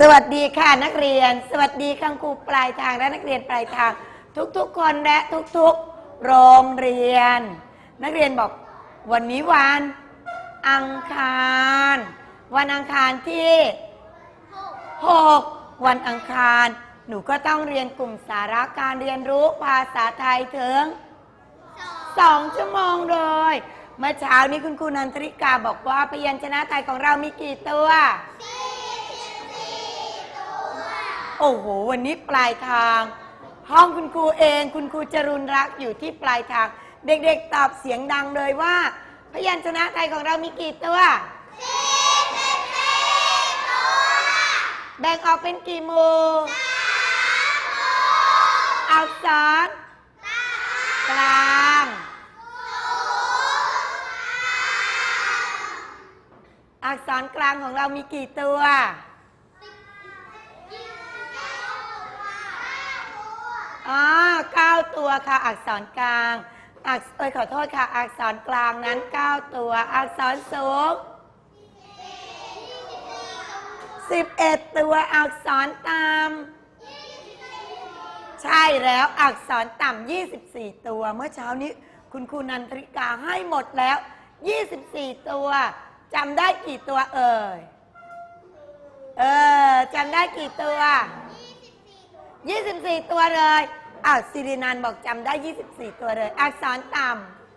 สวัสดีค่ะนักเรียน สวัสดีคุณครูปลายทางและนักเรียนปลายทาง ทุกๆคนและทุกๆ โรงเรียน นักเรียนบอกวันนี้วัน อังคาร วันอังคารที่6วันอังคาร หนูก็ต้องเรียนกลุ่มสาระการเรียนรู้ภาษาไทยถึงสองชั่วโมงเลย เมื่อเช้านี้คุณครูนันทริกาบอกว่าพยัญชนะไทยของเรามีกี่ตัว โอ้โห วันนี้ปลายทาง ห้องคุณครูเอง คุณครูจรุณรักอยู่ที่ปลายทาง เด็กๆตอบเสียงดังเลยว่า พยัญชนะไทยของเรามีกี่ตัวแบ่งออกเป็นกี่หมู่อักษรกลางอักษรกลางของเรามีกี่ตัว อ๋อเก้าตัวค่ะ อักษรกลาง อักษเอ้ยขอโทษค่ะ อักษรกลางนั้นเก้าตัว อักษรสูงสิบเอ็ดตัวอักษรต่ำใช่แล้วอักษรต่ำยี่สิบสี่ตัว เมื่อเช้านี้คุณครูนันทริกาให้หมดแล้วยี่สิบสี่ตัวจำได้กี่ตัวเอ่ย เออจำได้กี่ตัว 24 ตัวเลยอ้าวสิรินันบอกจำได้ 24 ตัวเลย อักษรต่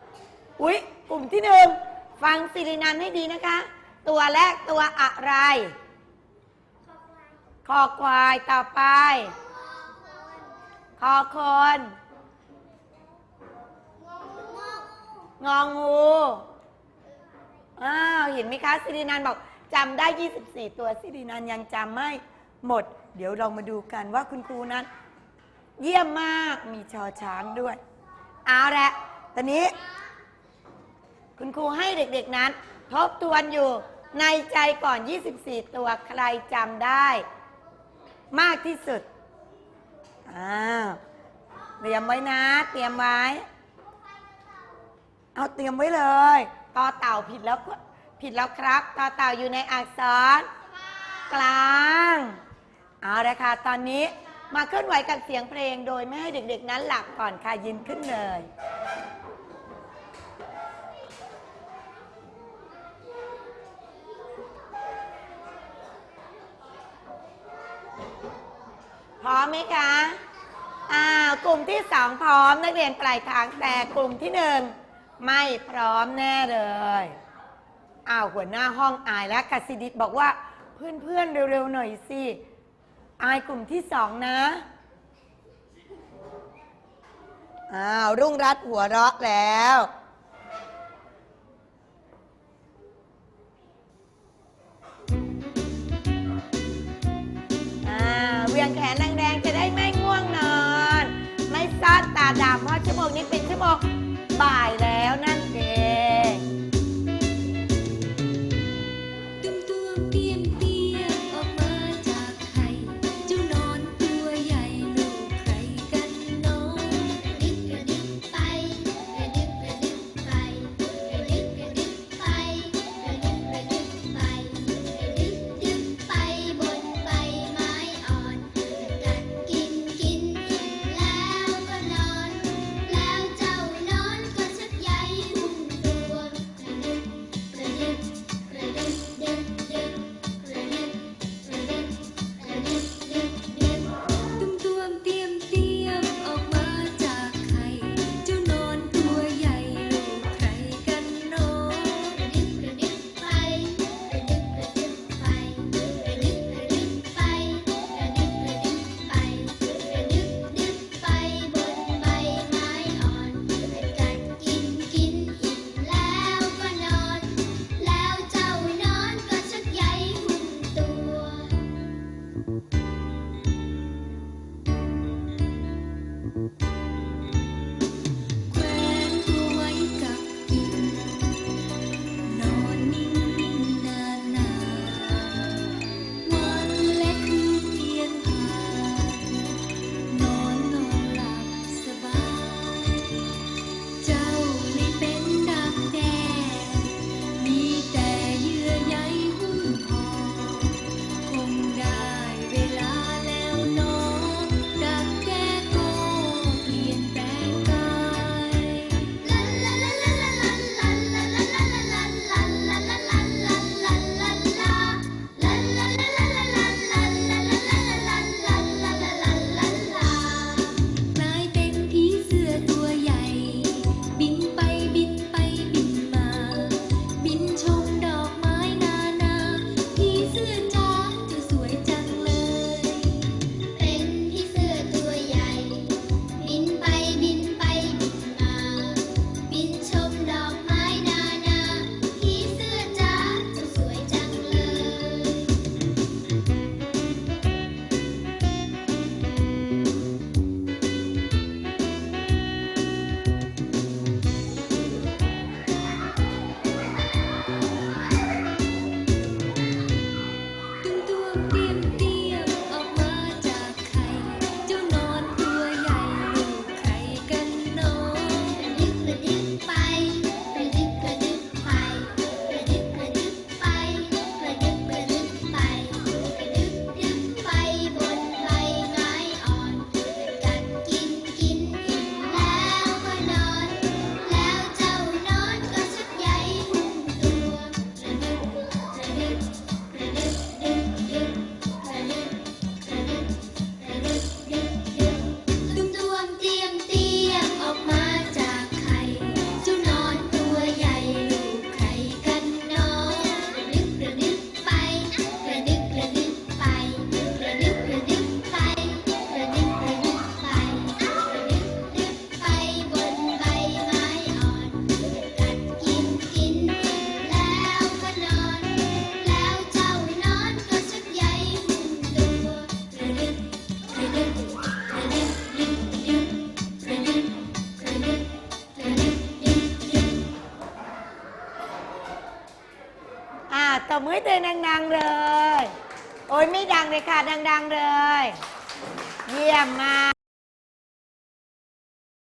ำอุ๊ย กลุ่มที่หนึ่งฟังสิรินันให้ดีนะคะ ตัวแรกตัวอะไร คอควายต่อไป คอคน งองู อ้าว เห็นไหมคะสิรินันบอกจำได้ 24 ตัวสิรินันยังจำไม่หมด เดี๋ยวเรามาดูกันว่าคุณครูนั้น เยี่ยมมากมีชอช้างด้วย เอาละตอนนี้ คุณครูให้เด็กๆนั้น ทบทวนอยู่ในใจก่อน 24 ตัวใครจำได้ มากที่สุดอ้าวเตรียมไว้นะ เตรียมไว้ เอาเตรียมไว้เลยต่อเต่าผิดแล้วผิดแล้วครับต่อเต่าอยู่ในอักษร กลาง เอาละค่ะ ตอนนี้มาเคลื่อนไหวกับเสียงเพลงโดยไม่ให้เด็กๆนั้นหลับก่อนค่ะยืนขึ้นเลยพร้อมไหมคะ อ่า กลุ่มที่สองพร้อมนักเรียนปลายทางแต่กลุ่มที่หนึ่งไม่พร้อมแน่เลยอ้าวหัวหน้าห้องอายและกสิดิตบอกว่าเพื่อนๆเร็วๆหน่อยสิ อายกลุ่มที่สองนะอ้าวรุ่งรัตหัวเราะแล้ว อ่าเวียงแขนแรงๆจะได้ไม่ง่วงนอน ไม่ซ่านตาดำเพราะชั่วโมงนี้เป็นชั่วโมงบ่ายแล้ว บมือให้ตัวเองดังๆเลย โอ้ยไม่ดังเลยค่ะ ดัง ๆ เลย เยี่ยมมาก